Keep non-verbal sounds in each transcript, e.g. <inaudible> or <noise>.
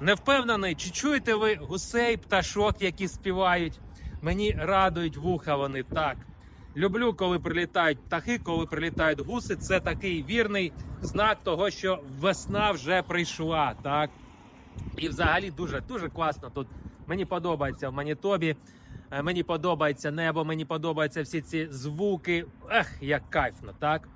Не впевнений, чи чуєте ви гусей, пташок, які співають. Мені радують вуха вони так. Люблю, коли прилітають птахи, коли прилітають гуси. Це такий вірний знак того, що весна вже прийшла. Так і взагалі дуже дуже класно тут. Мені подобається в Манітобі. е, Мені подобається небо, мені подобаються всі ці звуки. Ех, як кайфно, так?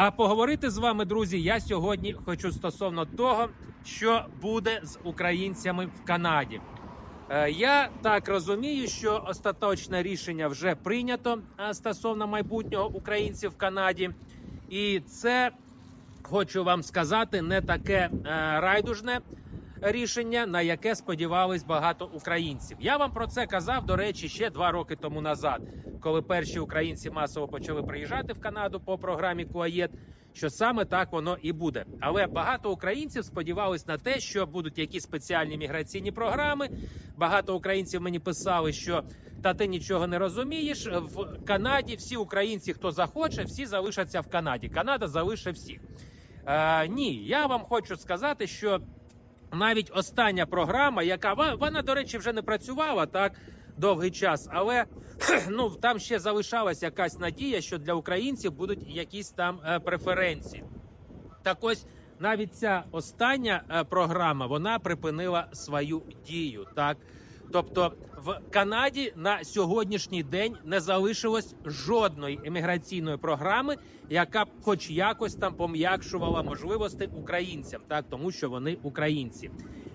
А поговорити з вами, друзі, я сьогодні хочу стосовно того, що буде з українцями в Канаді. Е, Я так розумію, що остаточне рішення вже прийнято е, стосовно майбутнього українців в Канаді, і це хочу вам сказати не таке е, райдужне рішення, на яке сподівались багато українців. Я вам про це казав, до речі, ще два роки тому назад, коли перші українці масово почали приїжджати в Канаду по програмі Куаєт. Що саме так воно і буде, але багато українців сподівались на те, що будуть якісь спеціальні міграційні програми. Багато українців мені писали, що та ти нічого не розумієш. В Канаді всі українці, хто захоче, всі залишаться в Канаді. Канада залишить всіх. Е, ні, я вам хочу сказати, що навіть остання програма, яка вона, до речі, вже не працювала так довгий час, але <clears throat> ну там ще залишалась якась надія, що для українців будуть якісь там е, преференції. Так ось навіть ця остання е, програма вона припинила свою дію. Так, тобто в Канаді на сьогоднішній день не залишилось жодної еміграційної програми, яка б хоч якось там пом'якшувала можливості українцям, так тому що вони українці.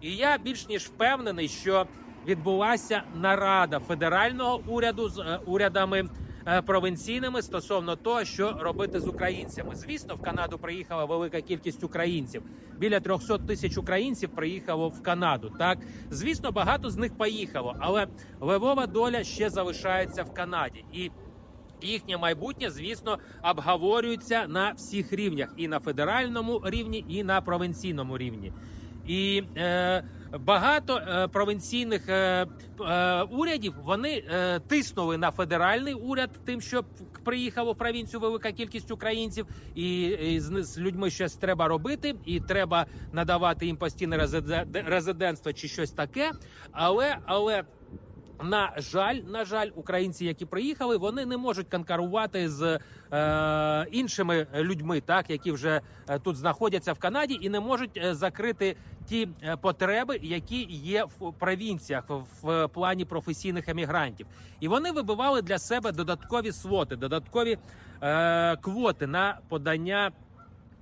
І я більш ніж впевнений, що відбулася нарада федерального уряду з е, урядами е, провінційними стосовно того, що робити з українцями. Звісно, в Канаду приїхала велика кількість українців. Біля 300 тисяч українців приїхало в Канаду. Так, звісно, багато з них поїхало, але левова доля ще залишається в Канаді і. Їхнє майбутнє, звісно, обговорюється на всіх рівнях: і на федеральному рівні, і на провінційному рівні. І е, багато провинційних провінційних е, е, урядів вони е, тиснули на федеральний уряд, тим, що приїхало в провінцію велика кількість українців, і, з, людьми щось треба робити, і треба надавати їм постійне резиде- резидентство чи щось таке. Але але. На жаль, на жаль, українці, які приїхали, вони не можуть конкурувати з е, іншими людьми, так які вже е, тут знаходяться в Канаді, і не можуть е, закрити ті е, потреби, які є в провінціях в, плані професійних емігрантів. І вони вибивали для себе додаткові своти, додаткові е, квоти на подання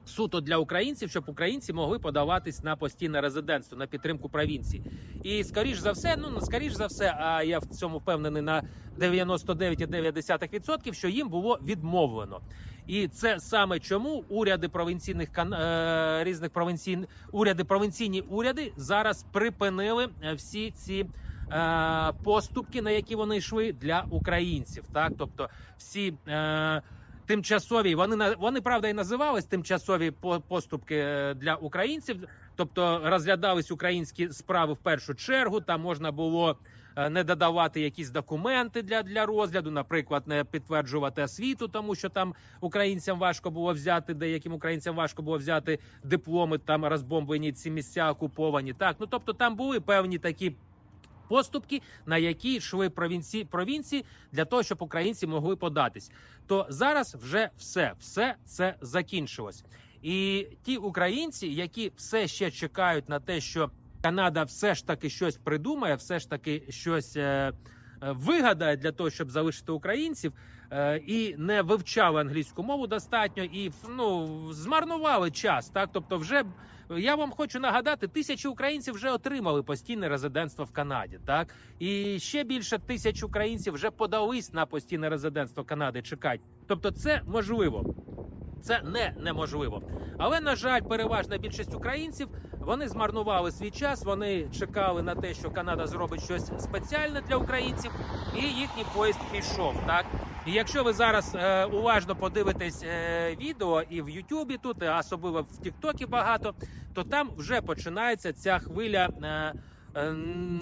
суто для українців, щоб українці могли подаватись на постійне резидентство на підтримку провінції. І скоріш за все, ну скоріш за все, а я в цьому впевнений на 99,9%, що їм було відмовлено. І це саме чому уряди провінційних е, різних провінційних уряди, провінційні уряди зараз припинили е, всі ці. е, Поступки, на які вони йшли для українців, так тобто всі е, тимчасові, вони вони правда і називались тимчасові по- поступки е, для українців, тобто розглядались українські справи в першу чергу. Там можна було е, не додавати якісь документи для, для розгляду, наприклад, не підтверджувати освіту, тому що там українцям важко було взяти, деяким українцям важко було взяти дипломи, там розбомблені ці місця окуповані. Так, ну тобто там були певні такі. Поступки, на які йшли провінції провінції для того, щоб українці могли податись, то зараз вже все, все це закінчилось. І ті українці, які все ще чекають на те, що Канада все ж таки щось придумає, все ж таки щось е, е, вигадає для того, щоб залишити українців, і не вивчали англійську мову достатньо, і ну змарнували час. Так, тобто, вже я вам хочу нагадати, тисячі українців вже отримали постійне резидентство в Канаді. Так і ще більше тисяч українців вже подались на постійне резидентство Канади. Чекать, тобто, це можливо. Це не неможливо. Але на жаль, переважна більшість українців вони змарнували свій час. Вони чекали на те, що Канада зробить щось спеціальне для українців, і їхній поїзд пішов. Так і якщо ви зараз е, уважно подивитесь е, відео і в Ютубі тут, а особливо в Тіктокі багато, то там вже починається ця хвиля. Е, е,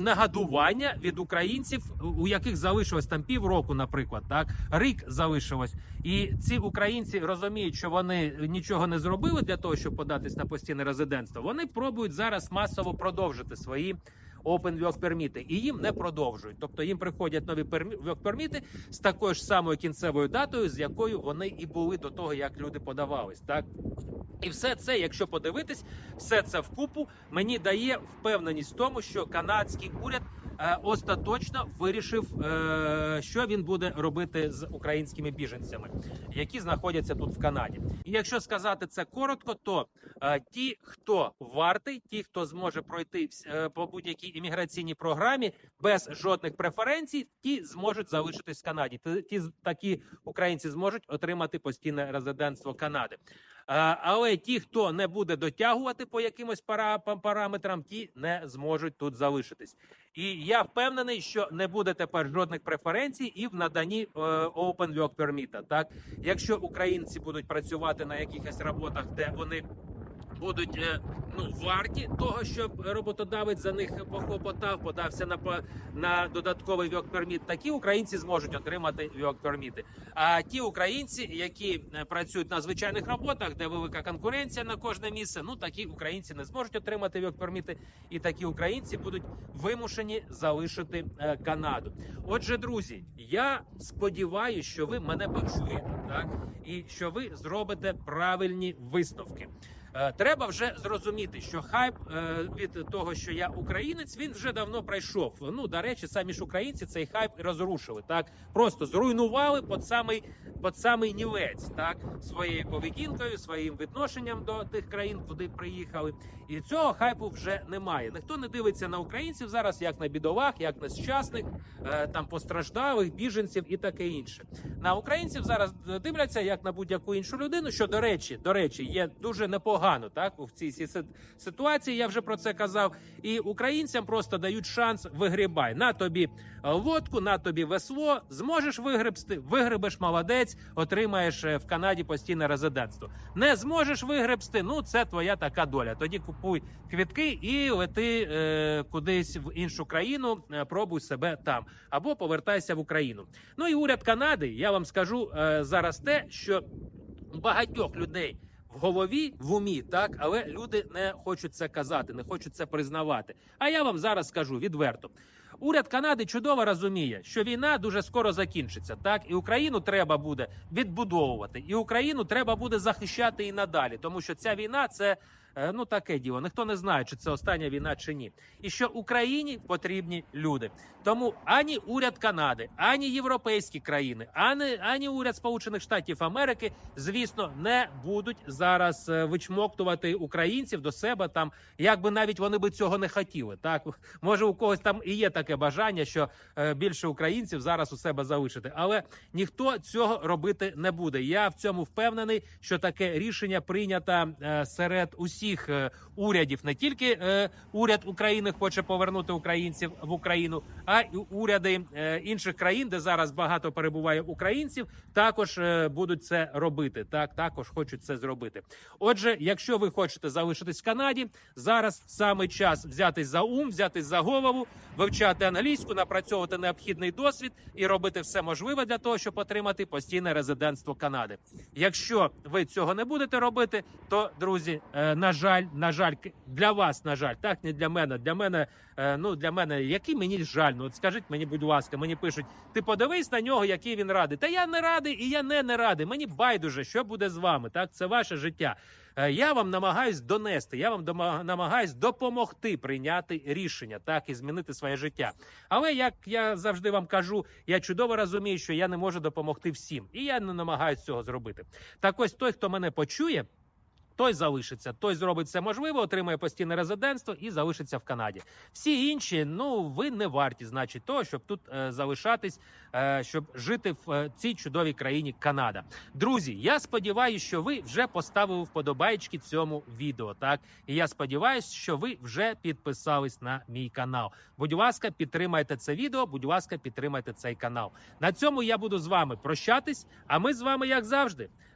негодування від українців, у яких залишилось там півроку, наприклад, так рік залишилось. І ці українці розуміють, що вони нічого не зробили для того, щоб податись на постійне резидентство. Вони пробують зараз масово продовжити свої. Open work Permit, і їм не продовжують. Тобто їм приходять нові work Permit з такою ж самою кінцевою датою, з якою вони і були до того, як люди подавались. Так і все це, якщо подивитись, все це вкупу мені дає впевненість в тому, що канадський уряд е, остаточно вирішив, е, що він буде робити з українськими біженцями, які знаходяться тут в Канаді. І якщо сказати це коротко, то е, ті, хто вартий, ті, хто зможе пройти е, по будь-якій імміграційній програмі без жодних преференцій, ті зможуть залишитись в Канаді. Ті такі українці зможуть отримати постійне резидентство Канади. Е, Але ті, хто не буде дотягувати по якимось пара, параметрам, ті не зможуть тут залишитись. І я впевнений, що не буде тепер жодних преференцій і в наданні е, Open Work Permit. Так, якщо українці будуть працювати на якихось роботах, де вони будуть е, ну варті того, щоб роботодавець за них похлопотав, подався на на додатковий permit, такі українці зможуть отримати permit. А ті українці, які е, працюють на звичайних роботах, де велика конкуренція на кожне місце, ну такі українці не зможуть отримати permit, і такі українці будуть вимушені залишити е, Канаду. Отже, друзі, я сподіваюся, що ви мене почуєте, так і що ви зробите правильні висновки. Е, Треба вже зрозуміти, що хайп е, від того, що я українець, він вже давно пройшов. Ну до речі, самі ж українці цей хайп розрушили. Так просто зруйнували під самий під самий нівець, так своєю поведінкою, своїм відношенням до тих країн, куди приїхали. І цього хайпу вже немає. Ніхто не дивиться на українців зараз, як на бідолах, як на щасних, е, там постраждалих, біженців і таке інше. На українців зараз дивляться як на будь-яку іншу людину. Що до речі, до речі, є дуже непогано. Так у цій ситуації я вже про це казав. І українцям просто дають шанс вигрібай на тобі е, лодку, на тобі весло. Зможеш вигребсти, вигребеш молодець, отримаєш е, в Канаді постійне резидентство. Не зможеш вигребсти. Ну це твоя така доля. Тоді купуй квітки і лети е, кудись в іншу країну. е, Пробуй себе там або повертайся в Україну. Ну і уряд Канади, я вам скажу е, зараз те, що багатьох людей. В голові в умі, так, але люди не хочуть це казати, не хочуть це признавати. А я вам зараз скажу відверто. Уряд Канади чудово розуміє, що війна дуже скоро закінчиться, так і Україну треба буде відбудовувати, і Україну треба буде захищати і надалі, тому що ця війна це ну таке діло. Ніхто не знає, чи це остання війна чи ні. І що Україні потрібні люди. Тому ані уряд Канади, ані європейські країни, ані, ані уряд Сполучених Штатів Америки, звісно, не будуть зараз е, вичмоктувати українців до себе там, якби навіть вони би цього не хотіли. Так може у когось там і є таке бажання, що е, більше українців зараз у себе залишити, але ніхто цього робити не буде. Я в цьому впевнений, що таке рішення прийнято е, серед усіх е, урядів, не тільки е, уряд України хоче повернути українців в Україну, а й уряди е, інших країн, де зараз багато перебуває українців, також будуть це робити. Так, також хочуть це зробити. Отже, якщо ви хочете залишитись в Канаді, зараз саме час взятись за ум, взятись за голову, вивчати англійську, напрацьовувати необхідний досвід і робити все можливе для того, щоб отримати постійне резидентство Канади. Якщо ви цього не будете робити, то друзі, на жаль, на жаль, для вас, на жаль, так не для мене. Для мене, е, ну для мене, який мені жаль. Ну от скажіть мені, будь ласка, мені пишуть, ти подивись на нього, який він радий. Та я не радий, і я не не радий. Мені байдуже, що буде з вами. Так, це ваше життя. Е, Я вам намагаюсь донести, я вам намагаюсь допомогти прийняти рішення, так і змінити своє життя. Але як я завжди вам кажу, я чудово розумію, що я не можу допомогти всім, і я не намагаюсь цього зробити. Так ось той, хто мене почує. Той залишиться, той зробить все можливе, отримає постійне резидентство і залишиться в Канаді. Всі інші, ну ви не варті, значить, того, щоб тут е, залишатись, е, щоб жити в е, цій чудовій країні Канада. Друзі, я сподіваюся, що ви вже поставили вподобайки цьому відео. Так і я сподіваюся, що ви вже підписались на мій канал. Будь ласка, підтримайте це відео. Будь ласка, підтримайте цей канал. На цьому я буду з вами прощатись. А ми з вами, як завжди,